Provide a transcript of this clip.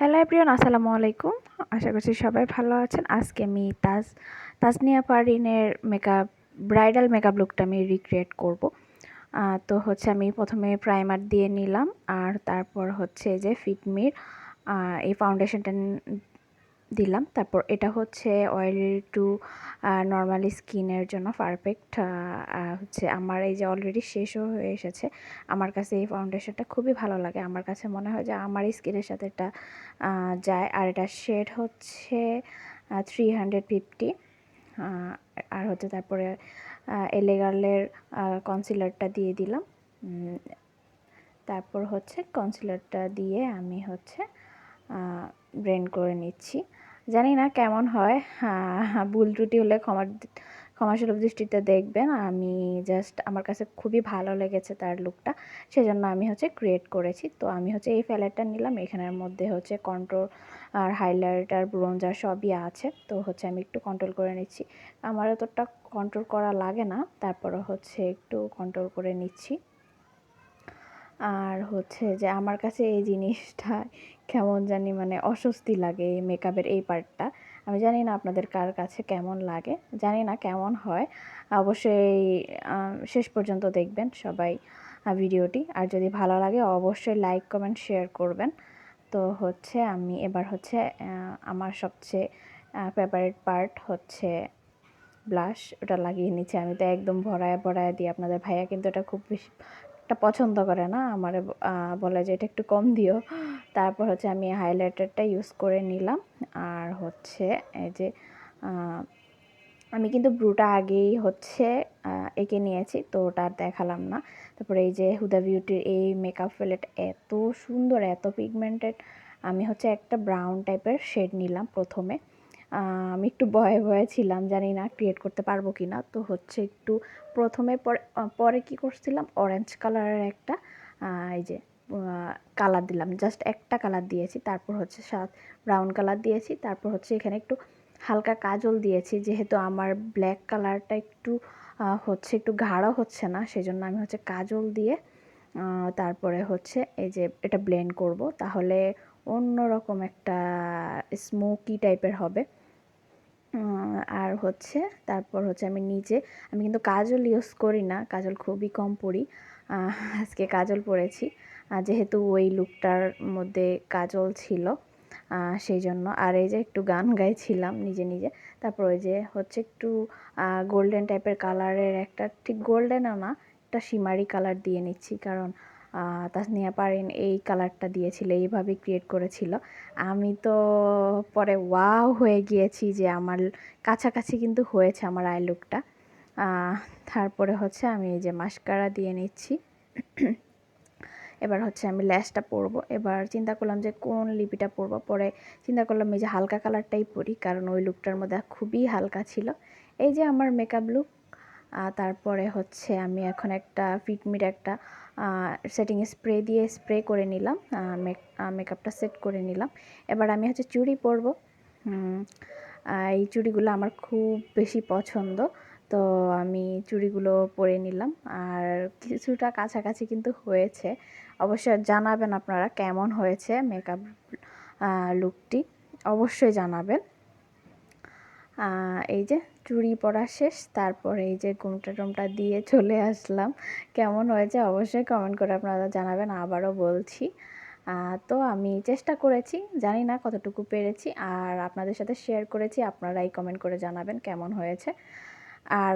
Hello প্রিয়ন আসসালামু আলাইকুম। আশা করছি সবাই ভালো আছেন। আজকে আমি তাজ, তাজনিয়া পারিনের মেকআপ ব্রাইডাল মেকআপ লুকটা আমি রিক্রিয়েট করব। তো হচ্ছে আমি প্রথমে প্রাইমার দিয়ে নিলাম, আর তারপর হচ্ছে যে ফিটমির এই ফাউন্ডেশনটা দিলাম। তারপর এটা হচ্ছে অয়েল টু নর্মালি স্কিনের জন্য পারফেক্ট হচ্ছে আমার এই যে অলরেডি শেষও হয়ে এসেছে। আমার কাছে এই ফাউন্ডেশনটা খুবই ভালো লাগে। আমার কাছে মনে হয় যে আমার স্কিনের সাথে এটা যায়। আর এটা শেড হচ্ছে থ্রি হান্ড্রেড ফিফটি আর হচ্ছে তারপরে এলেগার্লের কনসিলারটা দিয়ে দিলাম। তারপর হচ্ছে কনসিলারটা দিয়ে আমি হচ্ছে ব্রেন করে নিচ্ছি। জানি না কেমন হয়। ভুল ত্রুটি হলে ক্ষমা ক্ষমাসুলভ দৃষ্টিতে দেখবেন। আমি জাস্ট আমার কাছে খুবই ভালো লেগেছে তার লুকটা সেজন্য আমি হচ্ছে ক্রিয়েট করেছি। তো আমি হচ্ছে এই ফ্যালেটটা নিলাম। এখানের মধ্যে হচ্ছে কন্ট্রোল আর হাইলাইটার ব্রোঞ্জার সবই আছে। তো হচ্ছে আমি একটু কন্ট্রোল করে নিচ্ছি। আমার এতটা কন্ট্রোল করা লাগে না। তারপরে হচ্ছে একটু কন্ট্রোল করে নিচ্ছি। আর হচ্ছে যে আমার কাছে এই জিনিসটা কেমন জানি মানে অস্বস্তি লাগে এই মেকআপের এই পার্টটা আমি জানি না আপনাদের কার কাছে কেমন লাগে, জানি না কেমন হয়। অবশ্যই শেষ পর্যন্ত দেখবেন সবাই ভিডিওটি। আর যদি ভালো লাগে অবশ্যই লাইক কমেন্ট শেয়ার করবেন। তো হচ্ছে আমি এবার হচ্ছে আমার সবচেয়ে ফেভারিট পার্ট হচ্ছে ব্লাশ ওটা লাগিয়ে নিচ্ছি। আমি তো একদম ভরায় ভরায় দিই। আপনাদের ভাইয়া কিন্তু এটা খুব বেশি একটা পছন্দ করে না, আমার বলে যে এটা একটু কম দিও। তারপর হচ্ছে আমি হাইলাইটারটা ইউজ করে নিলাম। আর হচ্ছে এই যে আমি কিন্তু ব্রুটা আগেই হচ্ছে এঁকে নিয়েছি, তো ওটা আর দেখালাম না। তারপরে এই যে হুদা বিউটির এই মেকআপ প্যালেট এত সুন্দর, এত পিগমেন্টেড আমি হচ্ছে একটা ব্রাউন টাইপের শেড নিলাম প্রথমে। আমি একটু ভয়ে ভয়ে ছিলাম, জানি না ক্রিয়েট করতে পারব কি না তো হচ্ছে একটু প্রথমে পরে পরে কী করছিলাম? অরেঞ্জ কালারের একটা এই যে কালার দিলাম। জাস্ট একটা কালার দিয়েছি, তারপর হচ্ছে সাত ব্রাউন কালার দিয়েছি, তারপর হচ্ছে এখানে একটু হালকা কাজল দিয়েছি। যেহেতু আমার ব্ল্যাক কালারটা একটু হচ্ছে একটু গাঢ় হচ্ছে না, সেজন্য আমি হচ্ছে কাজল দিয়ে তারপরে হচ্ছে এই যে এটা ব্লেন্ড করব। তাহলে অন্যরকম একটা স্মোকি টাইপের হবে। আর হচ্ছে তারপর হচ্ছে আমি নিজে, আমি কিন্তু কাজল ইউজ করি না, কাজল খুবই কম পরি আজকে কাজল পরেছি যেহেতু ওই লুকটার মধ্যে কাজল ছিল সেই জন্য, আর এই যে একটু গান গাইছিলাম নিজে নিজে, তারপর ওই যে হচ্ছে একটু গোল্ডেন টাইপের কালারের একটা, ঠিক গোল্ডেনও না, একটা সিমারি কালার দিয়ে নিচ্ছি, কারণ তাসনিয়া পারিন এই কালারটা দিয়েছিল, এইভাবে ক্রিয়েট করেছিল। আমি তো পরে ওয়াও হয়ে গিয়েছি যে আমার কাছাকাছি কিন্তু হয়েছে আমার আই লুকটা তারপরে হচ্ছে আমি এই যে মাস্কারা দিয়ে নিচ্ছি। এবার হচ্ছে আমি ল্যাশটা পরবো। এবার চিন্তা করলাম যে কোন লিপিটা পরবো? পরে চিন্তা করলাম এই যে হালকা কালারটাই পরি, কারণ ওই লুকটার মধ্যে খুবই হালকা ছিল। এই যে আমার মেকআপ লুক তারপরে হচ্ছে আমি এখন একটা ফিটমিট একটা সেটিং স্প্রে দিয়ে স্প্রে করে নিলাম মেকআপটা সেট করে নিলাম। এবার আমি হচ্ছে চুড়ি পরব। এই চুড়িগুলো আমার খুব বেশি পছন্দ। তো আমি চুড়িগুলো পরে নিলাম। আর কিছুটা কাছাকাছি কিন্তু হয়েছে। অবশ্যই জানাবেন আপনারা কেমন হয়েছে মেকআপ লুকটি অবশ্যই জানাবেন। এই যে চুড়ি পরা শেষ, তারপরে এই যে ঘুমটা টুমটা দিয়ে চলে আসলাম। কেমন হয়েছে অবশ্যই কমেন্ট করে আপনারা জানাবেন, আবারও বলছি। তো আমি চেষ্টা করেছি, জানি না কতটুকু পেরেছি, আর আপনাদের সাথে শেয়ার করেছি, আপনারাই কমেন্ট করে জানাবেন কেমন হয়েছে। আর